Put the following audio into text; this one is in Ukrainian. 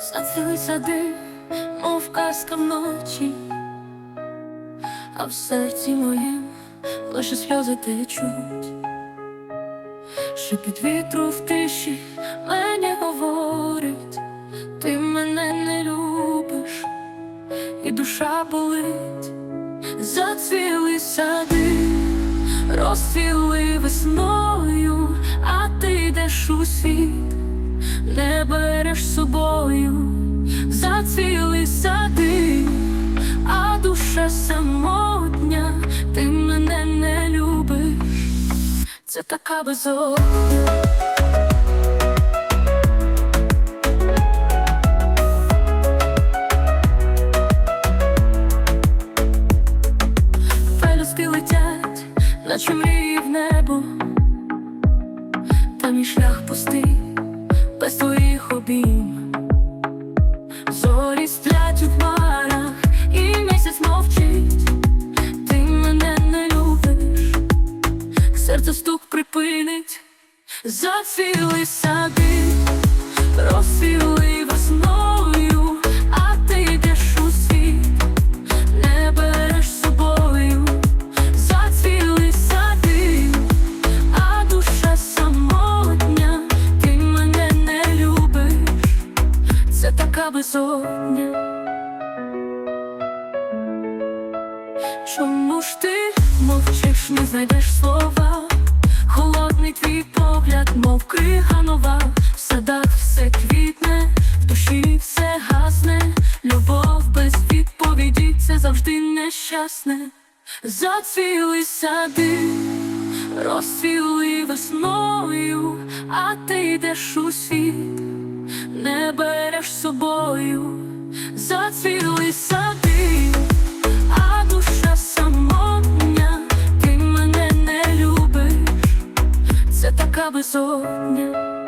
Зацвіли сади, мов казка вночі, а в серці моїм лише сльози течуть, що під вітру в тиші мені говорить, ти мене не любиш, і душа болить, зацвіли сади, розцвіли весною, а ти йдеш у світ зацвіли сади, а душа самотня, ти мене не любиш, це така. Пелюстки летять, наче мрії в небо, та мій шлях пустий без твоїх обійм серце стук припинить, зацвіли сади, розцвіли весною, а ти йдеш у світ, не береш з собою, зацвіли сади, а душа самотня, ти мене не любиш, це така безодня. Чому ж ти мовчиш, не знайдеш слова? Холодний твій погляд, мов крига нова, в садах все квітне, в душі все гасне, любов без відповіді це завжди нещасне. Зацвіли сади, розцвіли весною, а ти йдеш у світ, не береш з собою, зацвіли сади, ти